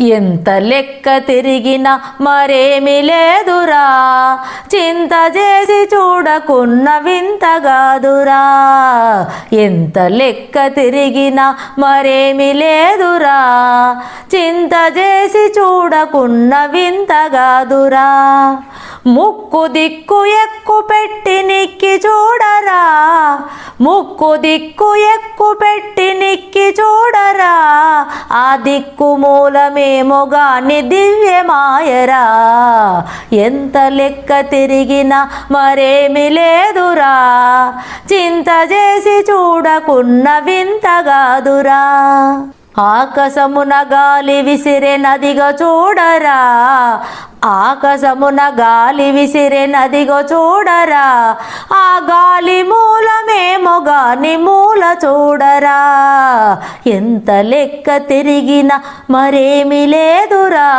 ఎంత లెక్క తిరిగిన మరేమి లేదురా. చింత చేసి చూడకున్న వింత కాదురా. ఎంత లెక్క తిరిగిన మరేమి లేదురా. చింత చేసి చూడకున్న వింత కాదురా. ముక్కు దిక్కు ఎక్కు పెట్టి నిక్కి చూడరా. ముక్కు దిక్కు ఎక్కు పెట్టి నిక్కి చూడరా. ఆ దిక్కు మూలమేమోగాని దివ్యమాయరా. ఎంత లెక్క తిరిగినా మరేమి లేదురా. చింత చేసి చూడకున్న వింతగాదురా ఆకాశమున గాలి విసిరే నదిగా చూడరా. ఆకాశమున గాలి విసిరే నదిగో చూడరా. ఆ గాలి మూలమేమో గాని మూల చూడరా. ఎంత లెక్క తిరిగినా మరేమి లేదురా.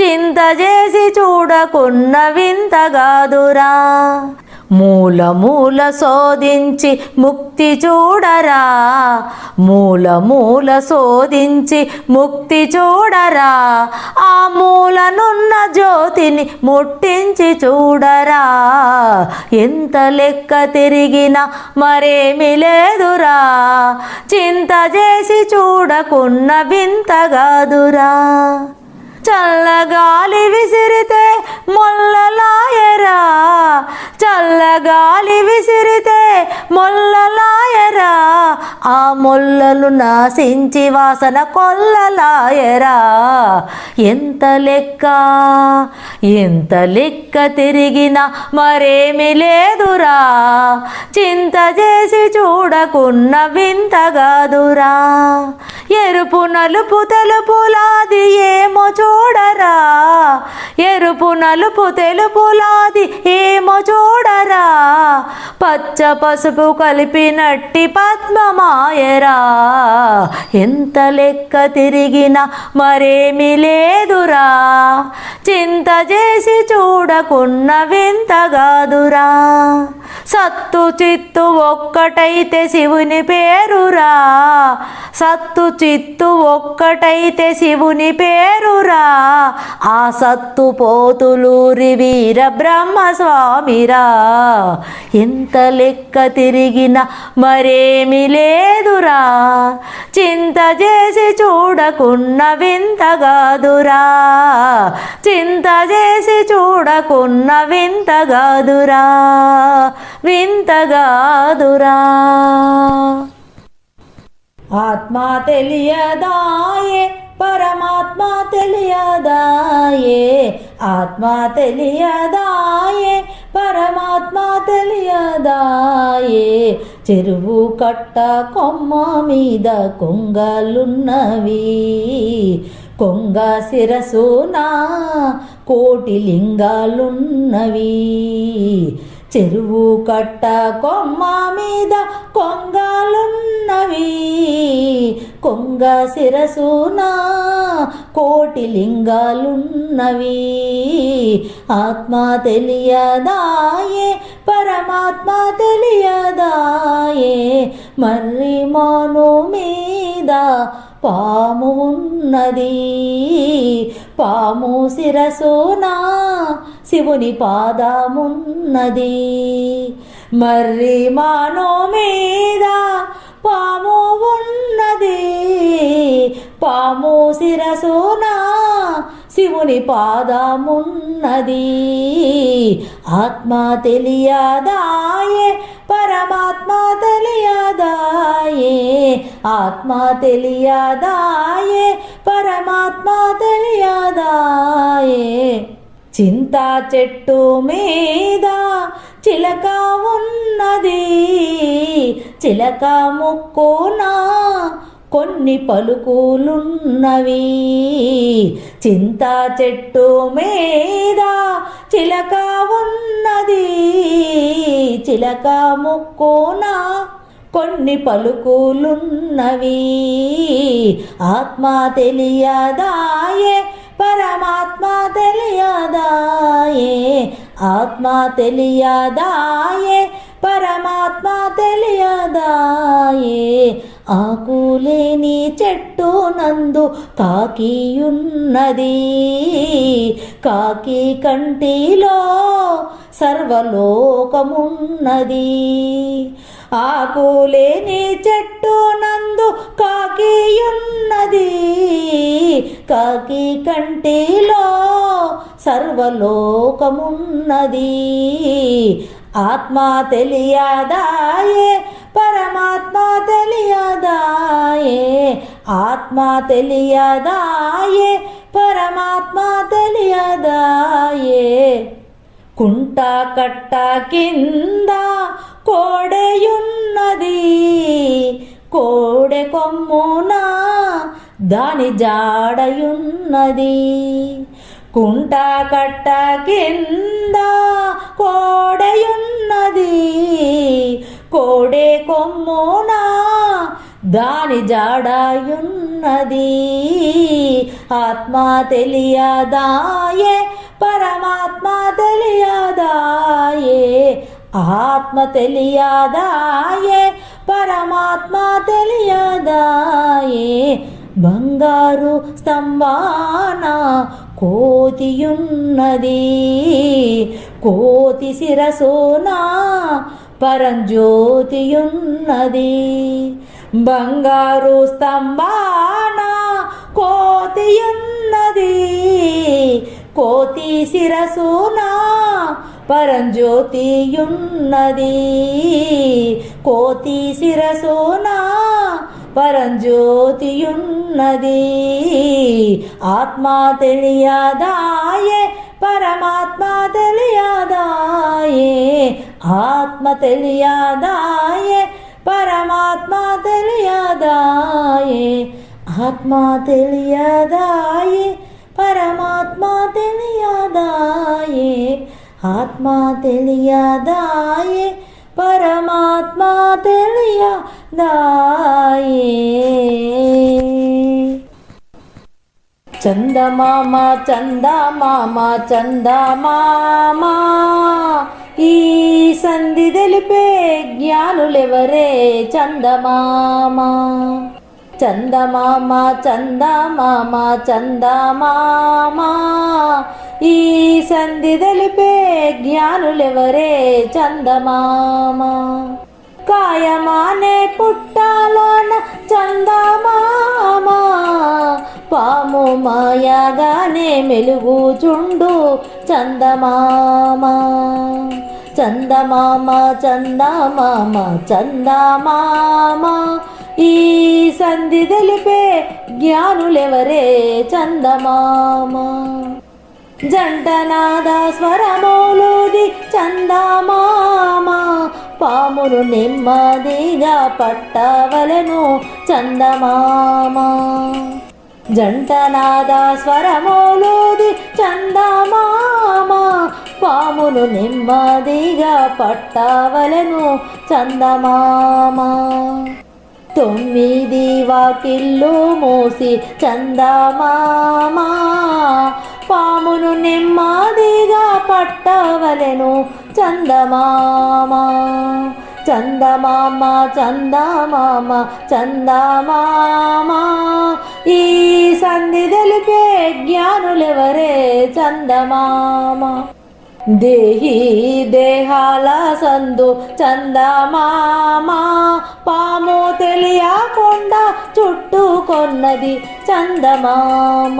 చింత చేసి చూడకున్న వింతగాదురా మూల మూలమూల శోధించి ముక్తి చూడరా. మూలమూల శోధించి ముక్తి చూడరా. ఆ మూలనున్న జ్యోతిని ముట్టించి చూడరా. ఎంత లెక్క తిరిగినా మరేమి లేదురా. చింత చేసి చూడకున్న వింత కాదురా. చల్లగాలి విసిరితే మొల్లలాయరా చల్లగాలి విసిరితే మొల్లలాయరా ఆ మొల్లలు నాశించి వాసన కొల్లలాయరా ఎంత లెక్క ఎంత లెక్క తిరిగినా మరేమి లేదురా. చింత చేసి చూడకున్న వింతగాదురా ఎరుపు నలుపు తెలుపులాది ఏమో చూ చూడరా? ఎరుపు నలుపు తెలుపులాది ఏమో చూడరా? పచ్చ పసుపు కలిపినట్టి పద్మమాయరా. ఎంత లెక్క తిరిగినా మరేమి లేదురా. చింత చేసి చూడకున్న వింతగాదురా సత్తు చిత్తు ఒక్కటైతే శివుని పేరురా. సత్తు చిత్తు ఒక్కటైతే శివుని పేరురా. ఆ సత్తు పోతులూరి వీర బ్రహ్మస్వామిరా స్వామిరా ఎంత లెక్క తిరిగిన మరేమి లేదురా. చింత చేసి చూడకున్న వింతగాదురా చింత చేసి చూడకున్న వింత కాదురా. వింత కాదురా. ఆత్మ తెలియదాయే పరమాత్మ తెలియదాయే. ఆత్మ తెలియదాయే పరమాత్మ తెలియదాయే. చెరువు కట్ట కొమ్మ మీద కొంగలున్నవి. కొంగ శిరసున కోటి లింగాలున్నవి. చెరువు కట్ట కొమ్మ మీద కొంగలున్నవి. కొంగ శిరసున కోటి లింగాలున్నవి. ఆత్మ తెలియదాయే పరమాత్మ తెలియదాయే. మర్రి మాను మీద పాము ఉన్నది. పాము శిరసున శివుని పాదమున్నది. మర్రి మానో మీద పాము ఉన్నది. పాము శిరసున శివుని పాదమున్నది. ఆత్మ తెలియదాయే పరమాత్మ తెలియదాయే. ఆత్మ తెలియదాయే పరమాత్మ తెలియదాయే. చింత చెట్టు మీద చిలక ఉన్నది. చిలక ముక్కునా కొన్ని పలుకులున్నవి. చింత చెట్టు మీద చిలక ఉన్నది. చిలక ముక్కున కొన్ని పలుకులున్నవి. ఆత్మ తెలియదాయే పరమాత్మ తెలియదాయే ఆత్మ తెలియదాయే పరమాత్మ తెలియదాయే. ఆకులేని చెట్టు నందు కాకియున్నది. కాకి కంటిలో సర్వలోకమున్నది. ఆకులేని చెట్టు నందు కాకియున్నది. కాకి కంటిలో సర్వలోకమున్నది. ఆత్మ తెలియదాయే పరమాత్మ తెలియదాయే. ఆత్మ తెలియదాయే పరమాత్మ తెలియదాయే. కుంట కట్ట కింద కోడెయున్నది కోడె కొమ్మున దాని జాడయున్నది. కుంట కట్ట కింద కోడయున్నది. కోడే కొమ్మున దాని జాడాయున్నది. ఆత్మ తెలియదాయే పరమాత్మ తెలియదాయే ఆత్మ తెలియదాయే పరమాత్మ తెలియదాయే. బంగారు స్తంభాన కోతియున్నది. కోతి శిరసోనా పరంజ్యోతియున్నది. బంగారు స్తంభాన కోతియున్నది. కోతి శిరసోనా పరంజ్యోతియున్నది. కోతి శిరసోనా పరంజ్యోతియున్నది. ఆత్మా తెలియదాయే పరమాత్మ తెలియదాయే ఆత్మ తెలియదాయే పరమాత్మ తెలియదాయే ఆత్మ తెలియదాయే పరమాత్మ తెలియదాయే ఆత్మ తెలియదాయే పరమాత్మ తెలియదాయే చందమామ చందమామ చందమామ ఈ సంధి తెలిపే జ్ఞానులెవరే? చందమామ చందమామ చందమామ చందమామ ఈ సంధి తెలిపే జ్ఞానులెవరే చందమామ? కాయమానే పుట్టాలోన చందమామ. పాము మాయాగానే మెలుగుచుండు చందమామ. చందమామ చందమామ చందమామ. ఈ సంధి తెలిపే జ్ఞానులెవరే చందమామ? జంటనాద స్వరమౌలుది చందమామ. పామును నెమ్మదిగా పట్టవలను చందమామ. జంటనాద స్వరమౌలుది చందమామ. పామును నెమ్మదిగా పట్టవలను చందమామ. తొమ్మిది వాకిళ్ళు మూసి చందమామా. నెమ్మదిగా పట్టవలెను చందమామ. చందమామ చందమామ చందమామ. ఈ సంధి తెలిపే జ్ఞానులెవరే చందమామ? దేహి దేహాల సందు చందమామ. పాము తెలి తెలియకుండా చుట్టుకొన్నది చందమామ.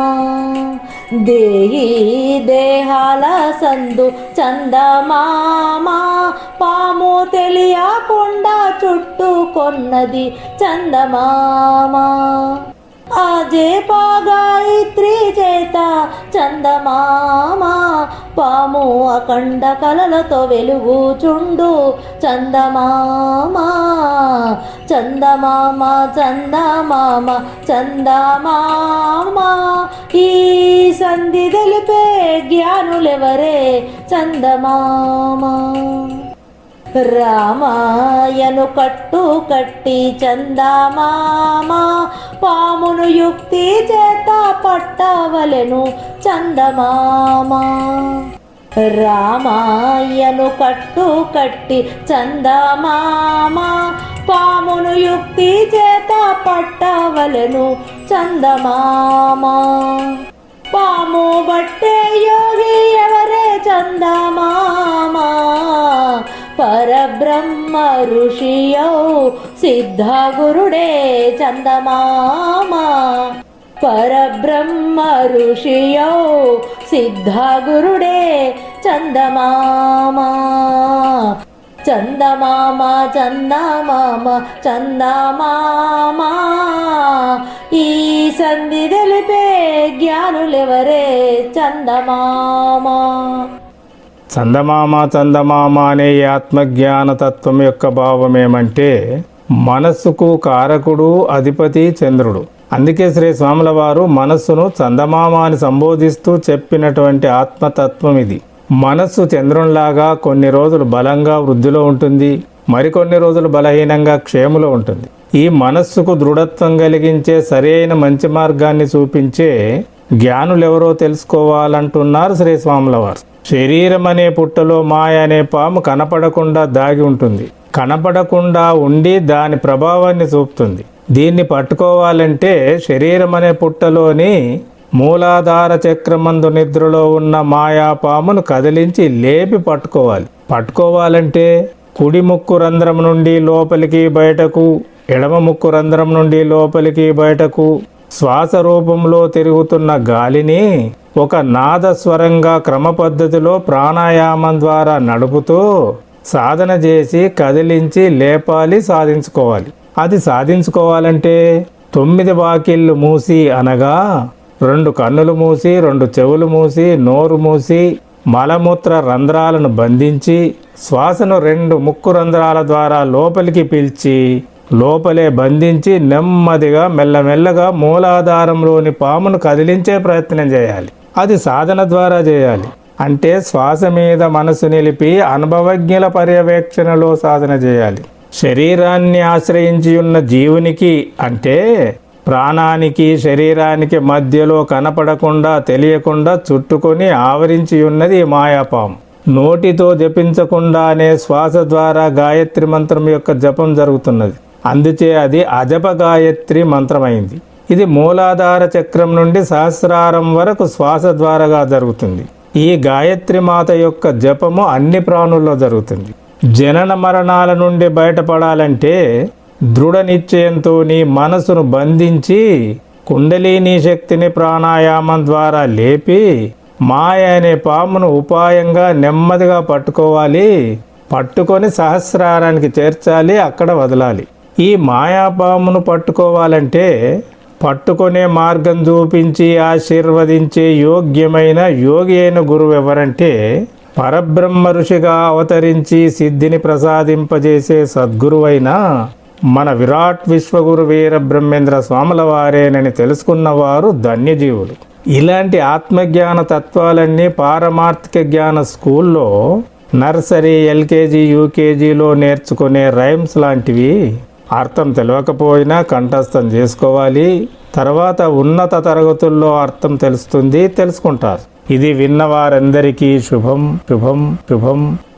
దేహి దేహాల సందు చందమామ. పాము తెలియకుండా చుట్టుకొన్నది చందమామ. అజే గాయత్రి చేత చందమామ పాము అఖండ కలలతో వెలుగుచుండు. చందమామ చందమామ చందమామ చందమామ ఈ సంధి తెలిపే జ్ఞానులెవరే? చందమామ. రామాయను కట్టు కట్టి చందమామా పామును యుక్తి చేత పట్టవలెను చందమామా రామాయను కట్టు కట్టి చందమామా పామును యుక్తి చేత పట్టవలెను చందమామా పాము బట్టే యోగి ఎవరే చందమామా పరబ్రహ్మ ఋషియౌ సిద్ధ గురుడే చందమామ. పరబ్రహ్మ ఋషియౌ సిద్ధ గురుడే చందమామ. చందమామ చందమామ చందమామ. ఈ సంధి తెలిపే జ్ఞానులెవరే చందమామ? చందమామ చందమామ అనే ఈ ఆత్మజ్ఞాన తత్వం యొక్క భావం ఏమంటే మనస్సుకు కారకుడు అధిపతి చంద్రుడు. అందుకే శ్రీ స్వాముల వారు మనస్సును చందమామ అని సంబోధిస్తూ చెప్పినటువంటి ఆత్మతత్వం ఇది. మనస్సు చంద్రునిలాగా కొన్ని రోజులు బలంగా వృద్ధిలో ఉంటుంది మరికొన్ని రోజులు బలహీనంగా క్షేములో ఉంటుంది. ఈ మనస్సుకు దృఢత్వం కలిగించే సరైన మంచి మార్గాన్ని చూపించే జ్ఞానులు ఎవరో తెలుసుకోవాలంటున్నారు శ్రీస్వాముల వారు శరీరం అనే పుట్టలో మాయ అనే పాము కనపడకుండా దాగి ఉంటుంది. కనపడకుండా ఉండి దాని ప్రభావాన్ని చూపుతుంది. దీన్ని పట్టుకోవాలంటే శరీరం అనే పుట్టలోని మూలాధార చక్రమందు నిద్రలో ఉన్న మాయా పామును కదిలించి లేపి పట్టుకోవాలి. పట్టుకోవాలంటే కుడి ముక్కు రంధ్రం నుండి లోపలికి బయటకు ఎడమ ముక్కు రంధ్రం నుండి లోపలికి బయటకు శ్వాస రూపంలో తిరుగుతున్న గాలిని ఒక నాదస్వరంగా క్రమపద్ధతిలో ప్రాణాయామం ద్వారా నడుపుతూ సాధన చేసి కదిలించి లేపాలి సాధించుకోవాలి. అది సాధించుకోవాలంటే తొమ్మిది వాకిళ్ళు మూసి అనగా రెండు కన్నులు మూసి రెండు చెవులు మూసి నోరు మూసి మలమూత్ర రంధ్రాలను బంధించి శ్వాసను రెండు ముక్కు రంధ్రాల ద్వారా లోపలికి పిలిచి లోపలే బంధించి నెమ్మదిగా మెల్లమెల్లగా మూలాధారంలోని పామును కదిలించే ప్రయత్నం చేయాలి. అది సాధన ద్వారా చేయాలి. అంటే శ్వాస మీద మనసు నిలిపి అనుభవజ్ఞుల పర్యవేక్షణలో సాధన చేయాలి. శరీరాన్ని ఆశ్రయించి ఉన్న జీవునికి అంటే ప్రాణానికి శరీరానికి మధ్యలో కనపడకుండా తెలియకుండా చుట్టుకొని ఆవరించి ఉన్నది ఈ మాయాపాము. నోటితో జపించకుండానే శ్వాస ద్వారా గాయత్రి మంత్రం యొక్క జపం జరుగుతున్నది. అందుచే అది అజప గాయత్రి మంత్రమైంది. ఇది మూలాధార చక్రం నుండి సహస్రారం వరకు శ్వాస ద్వారాగా జరుగుతుంది. ఈ గాయత్రి మాత యొక్క జపము అన్ని ప్రాణుల్లో జరుగుతుంది. జనన మరణాల నుండి బయటపడాలంటే దృఢ నిశ్చయంతో నీ మనసును బంధించి కుండలిని శక్తిని ప్రాణాయామం ద్వారా లేపి మాయ అనే పామును ఉపాయంగా నెమ్మదిగా పట్టుకోవాలి. పట్టుకొని సహస్రారానికి చేర్చాలి. అక్కడ వదలాలి. ఈ మాయాపామును పట్టుకోవాలంటే పట్టుకునే మార్గం చూపించి ఆశీర్వదించే యోగ్యమైన యోగి అయిన గురువు ఎవరంటే పరబ్రహ్మ ఋషిగా అవతరించి సిద్ధిని ప్రసాదింపజేసే సద్గురువైన మన విరాట్ విశ్వగురు వీర బ్రహ్మేంద్ర స్వాముల వారేనని తెలుసుకున్నవారు ధన్యజీవులు. ఇలాంటి ఆత్మజ్ఞాన తత్వాలన్నీ పారమార్థిక జ్ఞాన స్కూల్లో నర్సరీ ఎల్కేజీ యూకేజీలో నేర్చుకునే రైమ్స్ లాంటివి అర్థం తెలియకపోయినా కంఠస్థం చేసుకోవాలి. తర్వాత ఉన్నత తరగతుల్లో అర్థం తెలుస్తుంది తెలుసుకుంటారు. ఇది విన్నవారందరికీ శుభం శుభం శుభం.